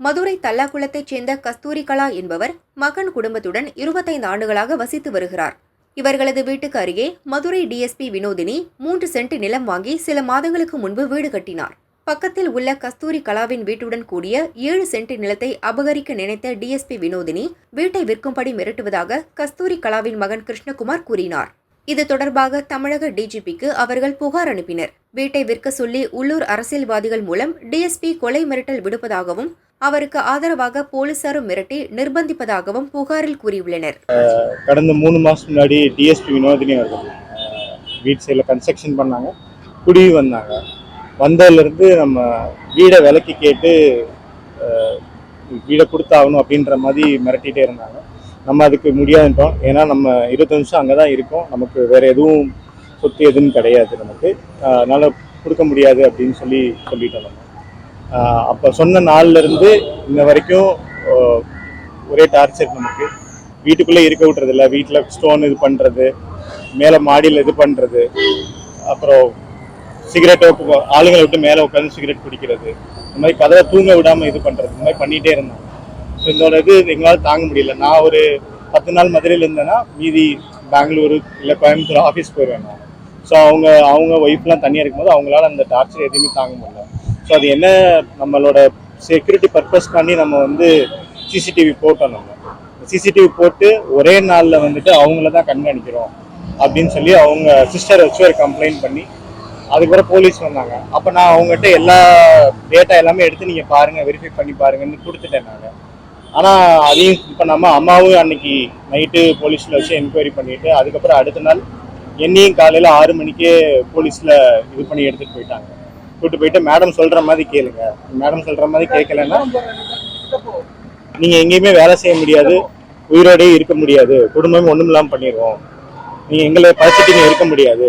மதுரை தல்லாக்குளத்தைச் சேர்ந்த கஸ்தூரி கலா என்பவர் மகன் குடும்பத்துடன் இருபத்தைந்து ஆண்டுகளாக வசித்து வருகிறார். இவர்களது வீட்டுக்கு அருகே மதுரை டிஎஸ்பி வினோதினி மூன்று சென்ட் நிலம் வாங்கி சில மாதங்களுக்கு முன்பு வீடு கட்டினார். பக்கத்தில் உள்ள கஸ்தூரி கலாவின் வீட்டுடன் கூடிய ஏழு சென்ட் நிலத்தை அபகரிக்க நினைத்த டிஎஸ்பி வினோதினி வீட்டை விற்கும்படி மிரட்டுவதாக கஸ்தூரி கலாவின் மகன் கிருஷ்ணகுமார் கூறினார். இது தொடர்பாக தமிழக டிஜிபிக்கு அவர்கள் புகார் அனுப்பினர். வீட்டை விற்க சொல்லி உள்ளூர் அரசியல்வாதிகள் மூலம் டிஎஸ்பி கொலை மிரட்டல் விடுப்பதாகவும் அவருக்கு ஆதரவாக போலீசாரும் மிரட்டி நிர்பந்திப்பதாகவும் புகாரில் கூறியுள்ளனர். கடந்த மூணு மாதம் முன்னாடி டிஎஸ்பி வினோதினி அவர்கள் வீட் சைடில் கன்ஸ்ட்ரக்ஷன் பண்ணாங்க. குடி வந்தாங்க. வந்ததுலேருந்து நம்ம வீடை விலைக்கு கேட்டு வீடை கொடுத்தாகணும் அப்படின்ற மாதிரி மிரட்டிகிட்டே இருந்தாங்க. நம்ம அதுக்கு முடியாதுன்றோம் ஏன்னா நம்ம இருபத்தஞ்சு நிமிஷம் அங்கே தான் இருக்கோம். நமக்கு வேறு எதுவும் சொத்து எதுவும் கிடையாது நமக்கு. அதனால் கொடுக்க முடியாது அப்படின்னு சொல்லி சொல்லிட்டோம் நம்ம. அப்போ சொன்ன நாள்லேருந்து இன்ன வரைக்கும் ஒரே டார்ச்சர் நமக்கு. வீட்டுக்குள்ளே இருக்க விட்டுறது இல்லை வீட்டில் ஸ்டோன் இது பண்ணுறது மேலே மாடியில் இது பண்ணுறது அப்புறம் சிகரெட்டோ ஆளுங்களை விட்டு மேலே உட்காந்து சிகரெட் குடிக்கிறது. இந்த மாதிரி கதவை தூங்க விடாமல் இது பண்ணுறது இந்த மாதிரி பண்ணிகிட்டே இருந்தோம். ஸோ இதோட இது எங்களால் தாங்க முடியல. நான் ஒரு பத்து நாள் மதுரையில் இருந்தேன்னா மீதி பெங்களூரு இல்லை கோயம்புத்தூர் ஆஃபீஸ் போயிடுவேன் ஸோ அவங்க அவங்க ஒய்ஃப்லாம் தனியாக இருக்கும்போது அவங்களால அந்த டார்ச்சர் எதுவுமே தாங்க முடியல. ஸோ அது என்ன நம்மளோட செக்யூரிட்டி பர்பஸ்க்காண்டி நம்ம வந்து சிசிடிவி போட்டோம் நம்ம. சிசிடிவி போட்டு ஒரே நாளில் வந்துட்டு அவங்கள தான் கண்காணிக்கிறோம் அப்படின்னு சொல்லி அவங்க சிஸ்டரை வச்சு ஒரு கம்ப்ளைண்ட் பண்ணி அதுக்கப்புறம் போலீஸ் வந்தாங்க. அப்போ நான் அவங்ககிட்ட எல்லா டேட்டா எல்லாமே எடுத்து நீங்கள் பாருங்கள் வெரிஃபை பண்ணி பாருங்கன்னு கொடுத்துட்டேன் நான். ஆனால் அதையும் இப்போ நம்ம அம்மாவும் அன்னைக்கு நைட்டு போலீஸில் வச்சு என்கொயரி பண்ணிட்டு அதுக்கப்புறம் அடுத்த நாள் என்னையும் காலையில் ஆறு மணிக்கே போலீஸில் இது பண்ணி எடுத்துகிட்டு போயிட்டாங்க. கூட்டு போயிட்டு மேடம் சொல்கிற மாதிரி கேளுங்க. மேடம் சொல்கிற மாதிரி கேட்கலன்னா நீங்கள் எங்கேயுமே வேலை செய்ய முடியாது உயிரோடயே இருக்க முடியாது குடும்பம் ஒன்றும் இல்லாமல் பண்ணிடுவோம் நீங்கள் எங்களை படிச்சுட்டு இருக்க முடியாது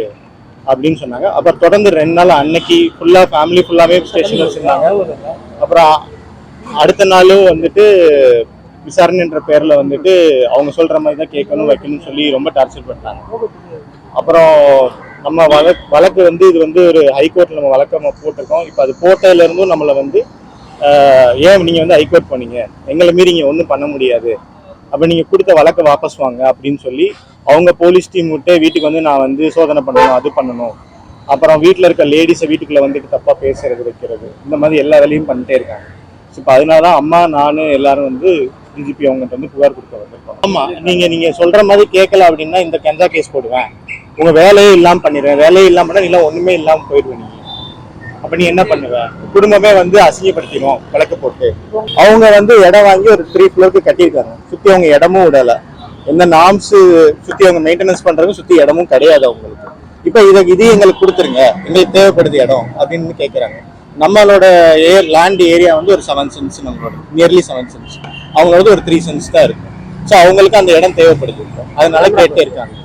அப்படின்னு சொன்னாங்க. அப்புறம் தொடர்ந்து ரெண்டு நாள் அன்னைக்கு ஃபுல்லாக ஃபேமிலி ஃபுல்லாகவே ஸ்டேஷனில் வச்சுருந்தாங்க. அப்புறம் அடுத்த நாளும் வந்துட்டு விசாரணைன்ற பேரில் வந்துட்டு அவங்க சொல்கிற மாதிரி தான் கேட்கணும் வைக்கணும்னு சொல்லி ரொம்ப டார்ச்சர் பண்ணாங்க அப்புறம் நம்ம வழக்கு வழக்கு வந்து இது வந்து ஒரு ஹைகோர்ட்டில் நம்ம வழக்கு நம்ம போட்டிருக்கோம். இப்போ அது போட்டதுலேருந்தும் நம்மளை வந்து ஏன் நீங்கள் வந்து ஹைகோர்ட் பண்ணீங்க எங்களை மீறி நீங்கள் ஒன்றும் பண்ண முடியாது. அப்போ நீங்கள் கொடுத்த வழக்கை வாபஸ் வாங்க அப்படின்னு சொல்லி அவங்க போலீஸ் டீம் விட்டு வீட்டுக்கு வந்து நான் வந்து சோதனை பண்ணணும் அது பண்ணணும். அப்புறம் வீட்டில் இருக்க லேடிஸை வீட்டுக்குள்ளே வந்துட்டு தப்பாக பேசுறது வைக்கிறது. இந்த மாதிரி எல்லா வேலையும் பண்ணிட்டே இருக்காங்க. ஸோ இப்போ அதனால தான் அம்மா நான் எல்லாரும் வந்து டிஜிபி அவங்ககிட்ட வந்து புகார் கொடுக்க வந்திருக்கோம். ஆமாம் நீங்கள் நீங்கள் சொல்கிற மாதிரி கேட்கல அப்படின்னா இந்த கெஞ்சா கேஸ் போடுவேன். உங்கள் வேலையே இல்லாமல் பண்ணிடுவேன் வேலையே இல்லாமல் பண்ணால் இல்லை ஒன்றுமே இல்லாமல் போயிடுவேன் நீங்கள் அப்ப நீ என்ன பண்ணுவ? குடும்பமே வந்து அசிங்கப்படுத்திடும் விளக்கு போட்டு. அவங்க வந்து இடம் வாங்கி ஒரு த்ரீ ஃப்ளோருக்கு கட்டியிருக்காங்க. சுத்தி அவங்க இடமும் விடல. எந்த நாம்ஸ் சுத்தி அவங்க மெயின்டெனன்ஸ் பண்ணுறதுக்கு சுத்தி இடமும் கிடையாது அவங்களுக்கு. இப்ப இதை இது எங்களுக்கு கொடுத்துருங்க. எங்களுக்கு தேவைப்படுது இடம் அப்படின்னு கேட்குறாங்க நம்மளோட ஏர் லேண்ட் ஏரியா வந்து ஒரு செவன் சென்ஸ் நம்மளோட நியர்லி செவன் சென்ஸ் அவங்க வந்து ஒரு த்ரீ சென்ஸ் தான் இருக்கு. ஸோ அவங்களுக்கு அந்த இடம் தேவைப்படுது. அதனால கேட்டே இருக்காங்க